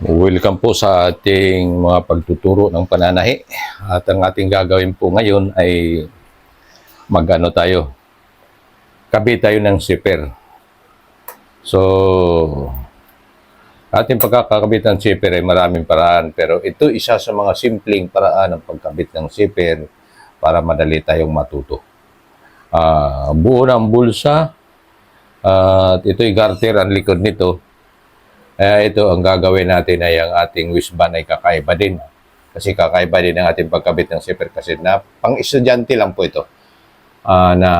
Welcome po sa ating mga pagtuturo ng pananahi. At ang ating gagawin po ngayon ay magano tayo. Kabit tayo ng zipper. So, ating pagkakabit ng zipper ay maraming paraan. Pero ito isa sa mga simpleng paraan ng pagkabit ng zipper para madali tayong matuto. Ah, buo ng bulsa. At ito'y garter ang likod nito. Kaya ito ang gagawin natin ay ang ating wristband ay kakaiba din. Kasi kakaiba din ang ating pagkabit ng zipper kasi na pang estudyante lang po ito. Ah, na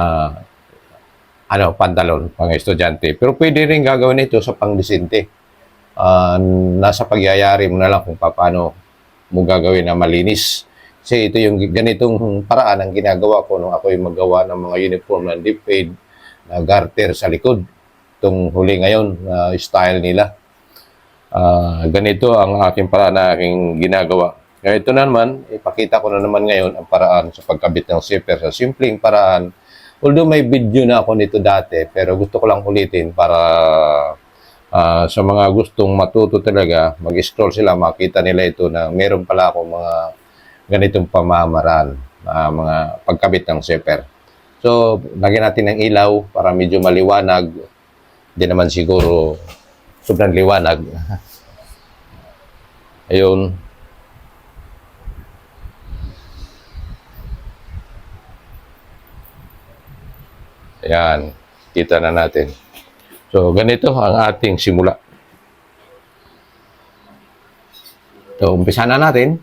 ano, pantalon, pang estudyante. Pero pwede rin gagawin ito sa pang disente. Ah, nasa pagyayari mo na lang kung paano mo gagawin na malinis. Kasi ito yung ganitong paraan ang ginagawa ko nung ako yung magawa ng mga uniform ng deep fade na garter sa likod. Itong huli ngayon na style nila. Ah, ganito ang aking paraan na aking ginagawa. Kaya ito na naman, ipakita ko na naman ngayon ang paraan sa pagkabit ng zipper sa simpleng paraan. Although may video na ako nito dati, pero gusto ko lang ulitin para ah, sa mga gustong matuto talaga, mag-scroll sila, makita nila ito na meron pala ako mga ganitong pamamaraan, na mga pagkabit ng zipper. So, lagyan natin ng ilaw para medyo maliwanag. Hindi naman siguro sobrang liwanag. Ayun. Ayan. Kita na natin. So, ganito ang ating simula. So, umpisa na natin.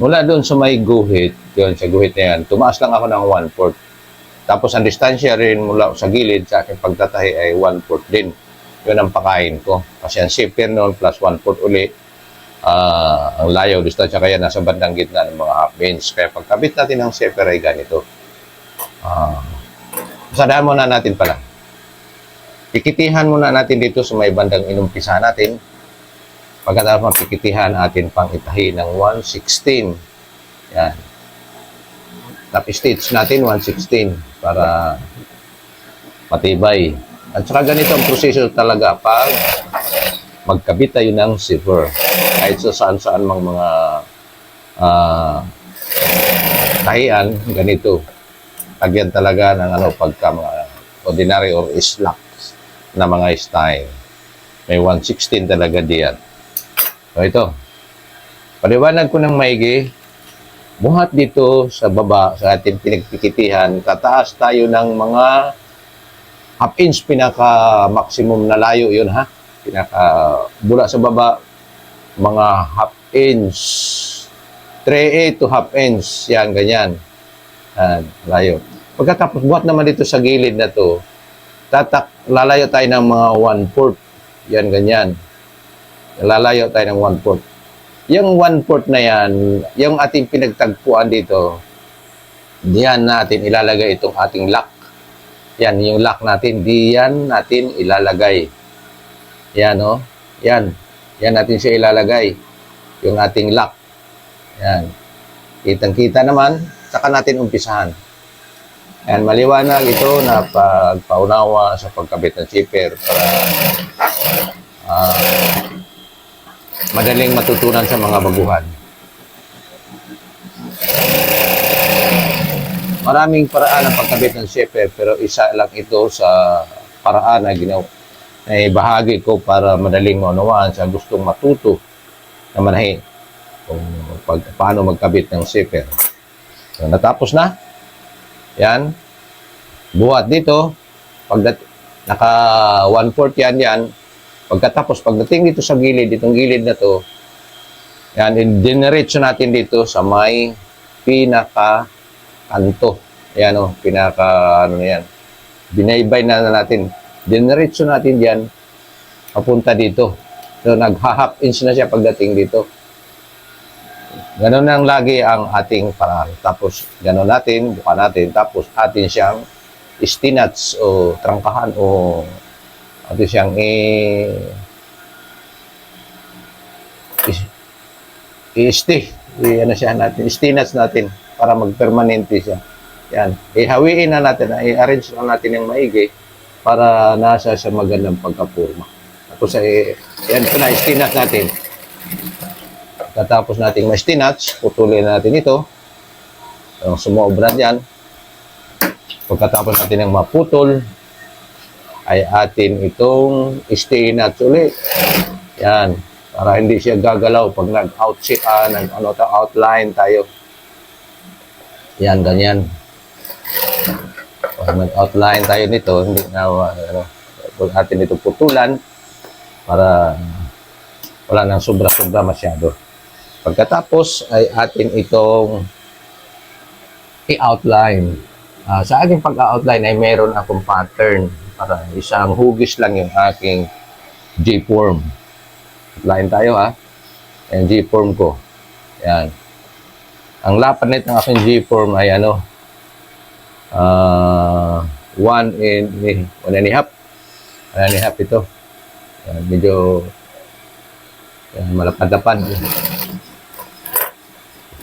Mula doon sa may guhit, yun sa guhit na yan, tumaas lang ako ng 1-4. Tapos ang distansya rin mula sa gilid sa aking pagtatahi ay 1-4 din. Yun ang pakain ko. Kasi ang zipper noon plus 1-4 uli, ah, ang layo, distansya kaya nasa bandang gitna ng mga half inch. Kaya pagkabit natin ng zipper ay ganito. Ah, sadaan muna natin pala. Pikitihan muna natin dito sa may bandang inumpisa natin. Pagkatapos mapikitihan atin pang itahi ng 116. Yan. Tapos stitch natin 116 para matibay. At saka ganito ang proseso talaga pag magkabit tayo ng zipper. Kahit sa saan-saan mang mga ah, tahian, ganito. Lagyan talaga ng ano, pagka mga ordinary or slacks na mga style. May 116 talaga diyan. So ito. Paliwanag ko ng maigi. Buhat dito sa baba sa ating pinagpikitihan, tataas tayo ng mga half inch pinaka maximum na layo yun ha. Pinaka bula sa baba mga half inch 3 to half inch yan ganyan. Yan, layo. Pagkatapos buhat naman dito sa gilid na to, tatak lalayo tayo ng mga 1/4. Yan ganyan lalayo tayo ng one-fourth. Yung one-fourth na yan, yung ating pinagtagpuan dito, diyan natin ilalagay itong ating lock. Yan, yung lock natin, diyan natin ilalagay. Yan, oh. Yan. Yan natin siya ilalagay. Yung ating lock. Yan. Kitang-kita naman, saka natin umpisahan. Yan, maliwanag ito na pagpaunawa sa pagkabit ng zipper para ah, madaling matutunan sa mga baguhan. Maraming paraan ang pagkabit ng zipper pero isa lang ito sa paraan na ginawa ay bahagi ko para madaling maunawaan sa gustong matuto na manahi kung pag, paano magkabit ng zipper. So, natapos na. Yan. Buhat dito. Pag naka 1/4 yan yan, Pagkatapos, pagdating dito sa gilid, itong gilid na to, yan, diniretso natin dito sa may pinaka kanto. Yan o, pinaka, ano na yan. Binaybay na natin. Diniretso natin yan, papunta dito. So, nagha-half inch na siya pagdating dito. Ganon lang lagi ang ating paraan. Tapos, ganon natin, buka natin. Tapos, atin siyang istinats o trangkahan o ato siyang i is, i-stay. I, ano siya natin, istinats natin para magpermanente siya. Yan. Ihawiin na natin, i-arrange na natin yung maigi para nasa sa magandang pagkapurma. Tapos ay, yan ito na, istinats natin. Katapos nating ma-istinats, putulin natin ito. Yung sumobra dyan. Pagkatapos natin ng maputol, ay atin itong istinats ulit. Yan. Para hindi siya gagalaw pag nag-out ah, nag ano to, outline tayo. Yan, ganyan. Pag nag-outline tayo nito, hindi na, ano, pag atin ito putulan, para wala nang sobra-sobra masyado. Pagkatapos ay atin itong i-outline. Ah, sa aking pag-outline ay meron akong pattern para isang hugis lang yung aking J-form. Outline tayo ha. Ayan, J-form ko. Yan. Ang lapanit ng aking J-form ay ano, ah, one and, one and a half. One and a half ito. Yan, medyo yan, malapad-lapad.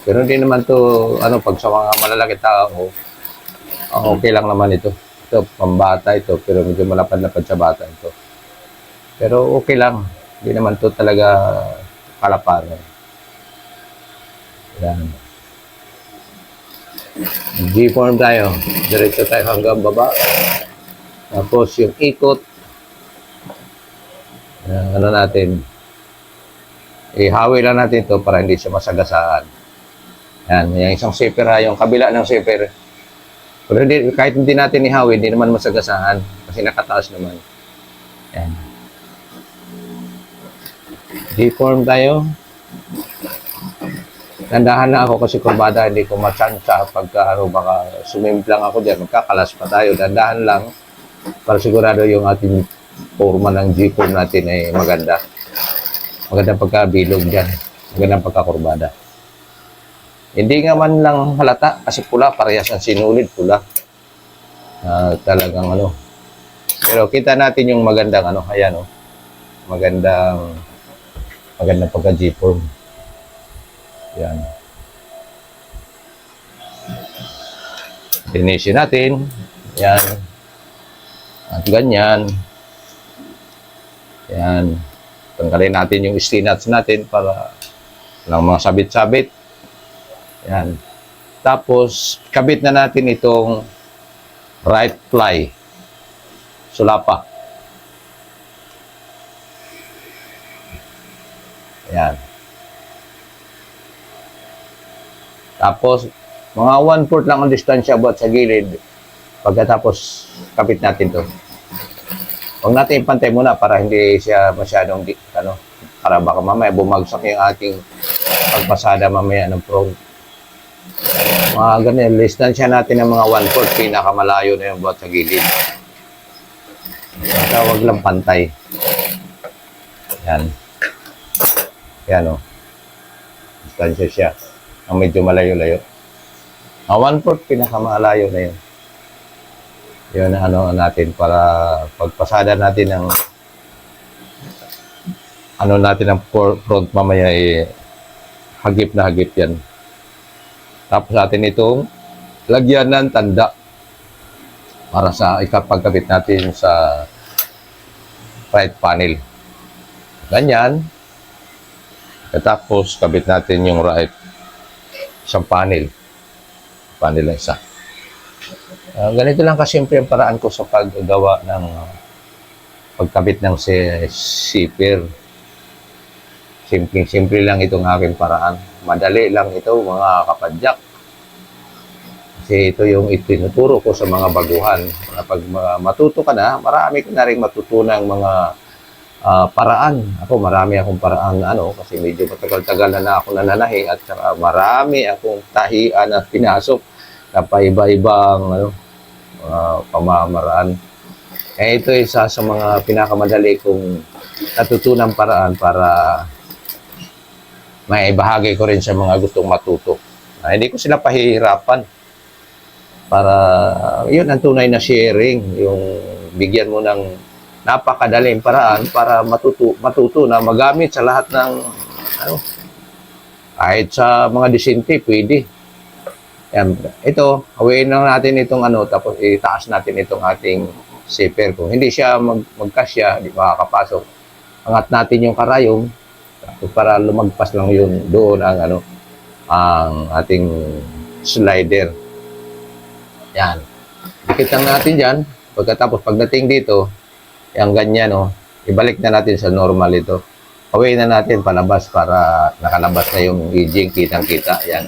Pero hindi naman to ano, pag sa mga malalaki tao, ah, okay lang naman ito. Ito, pambata ito, pero medyo malapad-lapad sa bata ito. Pero okay lang. Hindi naman to talaga kalaparan. Yan. G-form tayo. Diretso tayo hanggang baba. Tapos yung ikot, yan, ano natin, ihawi lang natin to para hindi siya masagasaan. Yan, yung isang zipper ha, yung kabila ng zipper. Pero hindi, kahit hindi natin ihawi, hindi naman masagasaan kasi nakataas naman. Yan. Deform tayo. Nandahan na ako kasi kurbada, hindi ko matsansa pagka ano, baka sumimplang ako dyan, magkakalas pa tayo. Dandahan lang para sigurado yung ating forma ng G-form natin ay maganda. Magandang pagkabilog dyan. Magandang pagkakurbada. Hindi nga man lang halata kasi pula, parehas ang sinulid pula. Ah, talagang ano. Pero kita natin yung magandang ano, ayan oh. Magandang magandang pagka G-form. Yan. Finish natin. Yan. At ganyan. Yan. Tanggalin natin yung stinats natin para lang mga sabit-sabit. Yan. Tapos, kabit na natin itong right fly. Sulapa. Yan. Tapos, mga one-fourth lang ang distansya buat sa gilid. Pagkatapos, kapit natin to. Huwag natin ipantay muna para hindi siya masyadong, ano, para baka mamaya bumagsak yung ating pagpasada mamaya ng front. Mga ganyan, distansya natin ng mga one-fourth, pinakamalayo na yung buhat sa gilid. Basta huwag lang pantay. Yan. Yan o. Distansya siya. Ang medyo malayo-layo. Ang one-fourth, pinakamalayo na yun. Yun ang ano natin para pagpasada natin ng ano natin ang front mamaya eh, hagip na hagip yan. Tapos atin itong lagyan ng tanda para sa ikapagkabit natin sa right panel. Ganyan. Tapos kabit natin yung right isang panel. Panel na isa. Ah, ganito lang kasimple ang paraan ko sa paggawa ng pagkabit ng si- zipper. Simpleng-simple lang itong aking paraan. Madali lang ito mga kapadyak. Kasi ito yung itinuturo ko sa mga baguhan. Kapag ma- matuto ka na, marami ka na rin matutunang mga ah, paraan. Ako marami akong paraan ano kasi medyo matagal-tagal na, na ako nananahi at saka marami akong tahian at pinasok na paiba-ibang ano, uh, pamamaraan. Eh, ito isa sa mga pinakamadali kong natutunang paraan para may bahagi ko rin sa mga gustong matuto. Na hindi ko sila pahihirapan. Para, yun ang tunay na sharing, yung bigyan mo ng napakadaling paraan para matuto, matuto na magamit sa lahat ng, ano, kahit sa mga disente, pwede. Yan. Ito, hawain lang natin itong ano, tapos itaas natin itong ating zipper. Kung hindi siya mag, magkasya, di makakapasok. Angat natin yung karayom, para lumagpas lang yun doon ang ano, ang ating slider. Yan. Dikit lang natin dyan. Pagkatapos pagdating dito, yung ganyan, no, ibalik na natin sa normal ito. Away na natin palabas para nakalabas na yung aging kitang-kita. Yan.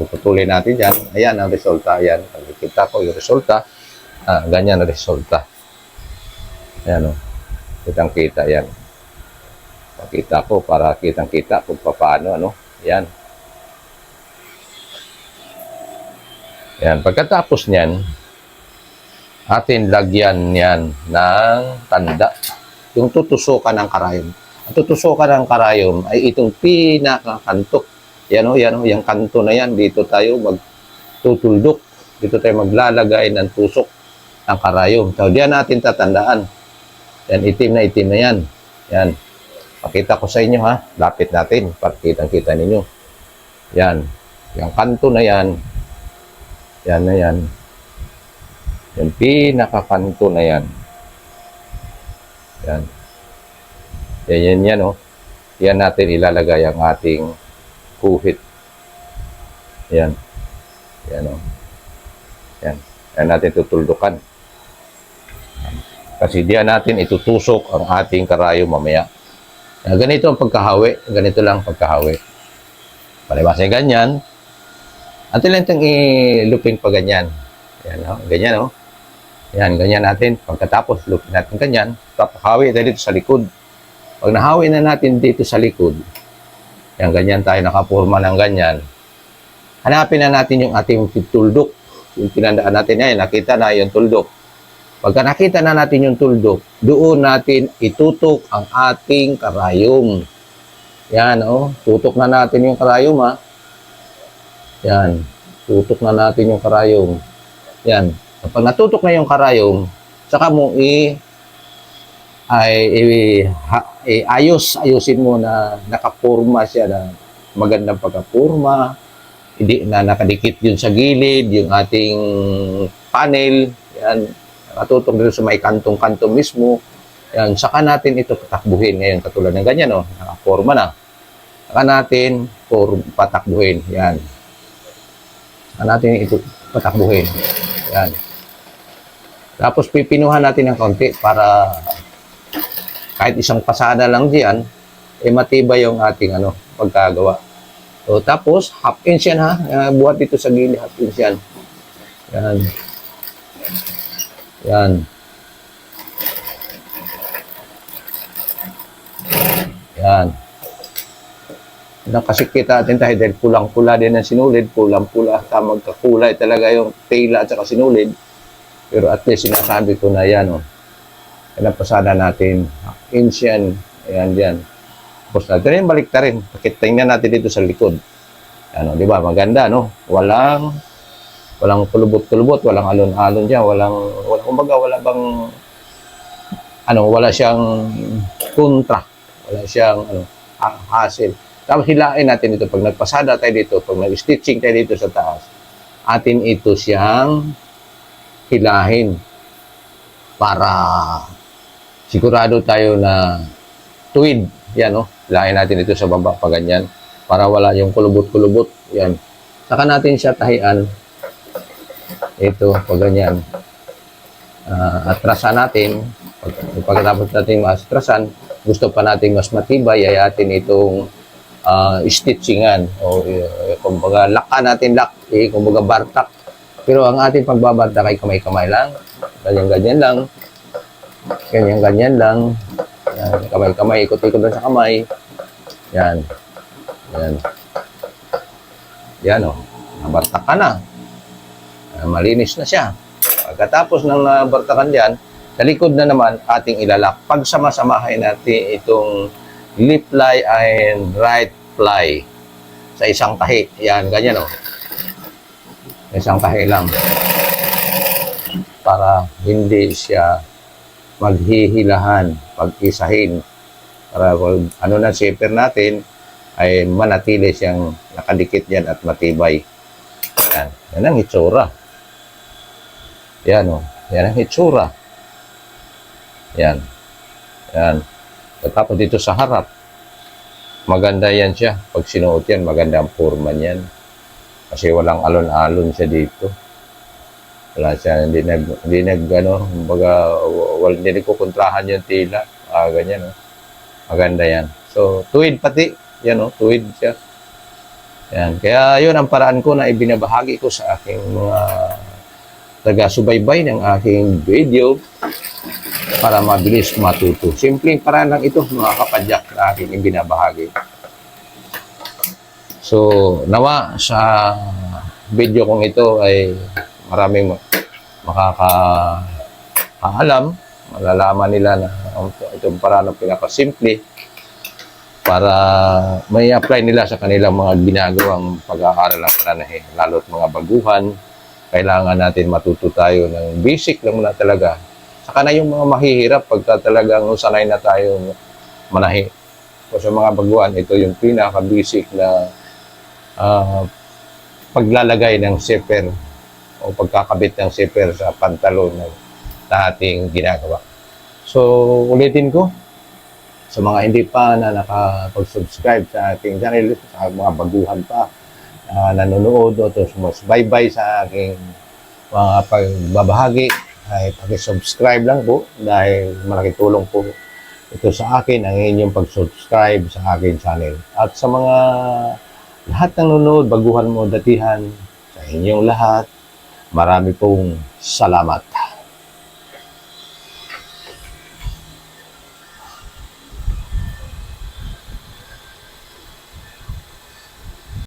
Puputulin natin yan. Ayan ang resulta. Ayan. Pagkikita ko yung resulta. Ah, ganyan ang resulta. Ayan o. Kitang-kita yan. Pakita ko para kitang-kita kung paano. Ano? Ayan. Ayan. Pagkatapos niyan, atin lagyan niyan ng tanda. Yung tutusukan ng karayom. Ang tutusukan ng karayom ay itong pinakakanto. Yan o, yan o, yung kanto na yan. Dito tayo magtutuldok. Dito tayo maglalagay ng tusok ng karayom. So, diyan natin tatandaan. Yan, itim na itim na yan. Yan. Pakita ko sa inyo ha. Lapit natin. Pakitang-kita ninyo. Yan. Yung kanto na yan. Yan na yan. Yung pinakakanto na yan. Yan. Yan, yan, yan, oh. Yan natin ilalagay ang ating kuhit. Yan. Yan, oh. Yan. Yan natin tutuldukan. Kasi diyan natin itutusok ang ating karayo mamaya. Yan, ganito ang pagkahawi. Ganito lang ang pagkahawi. Palibasa yung ganyan. At lang itong ilupin pa ganyan. Yan, oh. Ganyan, oh. Yan, ganyan natin. Pagkatapos, lupin natin ganyan. Papahawi tayo dito sa likod. Pag nahawi na natin dito sa likod, yan, ganyan tayo nakapurma ng ganyan. Hanapin na natin yung ating tuldok. Yung pinandaan natin yan, nakita na yung tuldok. Pagka nakita na natin yung tuldok, doon natin itutok ang ating karayom. Yan, oh. Tutok na natin yung karayom, ha. Yan. Tutok na natin yung karayom. Yan. Kapag natutok na yung karayom, saka mo i ay i, ha, ayos ayusin mo na nakapurma siya na magandang pagkapurma hindi na nakadikit yun sa gilid yung ating panel yan nakatutok dito sa may kantong-kanto mismo yan saka natin ito patakbuhin ngayon katulad ng ganyan oh nakaporma na saka natin for patakbuhin yan saka natin ito patakbuhin yan tapos pipinuhan natin ng kaunti para kahit isang pasada lang diyan, eh matibay yung ating ano, pagkagawa. So, tapos, half inch yan ha. Uh, buhat dito sa gilid, half inch yan. Yan. Yan. Yan. Nakasikit natin tayo dahil pulang-pula din ang sinulid, pulang-pula, tamang kakulay talaga yung tela at saka sinulid. Pero at least sinasabi ko na yan, oh. Yan ang pasada natin. Inch yan. Ayan, yan. Tapos natin rin, balik na rin. Tingnan natin dito sa likod. Ano, di ba? Maganda, no? Walang, walang kulubot-kulubot, walang alon-alon dyan, walang, walang, kumbaga, wala bang, ano, wala siyang kontra. Wala siyang, ano, ha- hassle. Tapos hilain natin ito. Pag nagpasada tayo dito, pag nag-stitching tayo dito sa taas, atin ito siyang hilahin para sigurado tayo na tuwid. Yan, no? Hilahin natin ito sa baba pa ganyan para wala yung kulubot-kulubot. Yan. Saka natin siya tahian. Ito, pag ganyan. Ah, atrasan natin. Pag, pagkatapos natin maatrasan, gusto pa natin mas matibay, ay atin itong ah, stitchingan o uh, kumbaga laka natin lak, eh, kumbaga bartak. Pero ang ating pagbabartak ay kamay-kamay lang. Ganyan-ganyan lang. Ganyan-ganyan lang. Yan, kamay-kamay, ikot-ikot lang sa kamay. Yan. Yan. Yan o. Oh. Nabartak ka na. Ah, malinis na siya. Pagkatapos ng nabartakan diyan, sa likod na naman ating ilalak. Pagsama-samahin natin itong lip ply and right ply. sa isang tahi. Yan, ganyan o. Isang tahi lang. Para hindi siya maghihilahan, pag-isahin. Para pag ano na zipper natin, ay manatili siyang nakadikit yan at matibay. Yan. Yan ang itsura. Yan o. Yan ang itsura. Yan. Yan. Tapos dito sa harap, maganda yan siya. Pag sinuot yan, maganda ang forma niyan. Kasi walang alon-alon siya dito. Wala siya, hindi nag, hindi nag, ano, baga, wal, hindi nagkukontrahan yung tila. Ah, ganyan, oh. Maganda yan. So, tuwid pati. Yan, oh, tuwid siya. Yan. Kaya yun ang paraan ko na ibinabahagi ko sa aking mga taga-subaybay ng aking video para mabilis matuto. Simpleng paraan lang ito, mga kapadyak na aking ibinabahagi. So, nawa sa video kong ito ay maraming ma- makakaalam, malalaman nila na ang- itong paraan ng pinakasimple para may apply nila sa kanilang mga ginagawang pag-aaral ng pranahe, lalo't mga baguhan, kailangan natin matuto tayo ng basic lang muna talaga. Saka na yung mga mahihirap pagka talagang sanay na tayo manahi. O sa mga baguhan, ito yung pinaka-basic na ah, paglalagay ng zipper o pagkakabit ng zipper sa pantalon na, na ating ginagawa. So, ulitin ko, sa mga hindi pa na nakapag-subscribe sa ating channel, sa mga baguhan pa, na nanonood o bye sa aking mga pagbabahagi ay pakisubscribe lang po dahil malaking tulong po ito sa akin ang inyong pag-subscribe sa aking channel. At sa mga lahat ng nanonood, baguhan mo datihan, sa inyong lahat, marami pong salamat.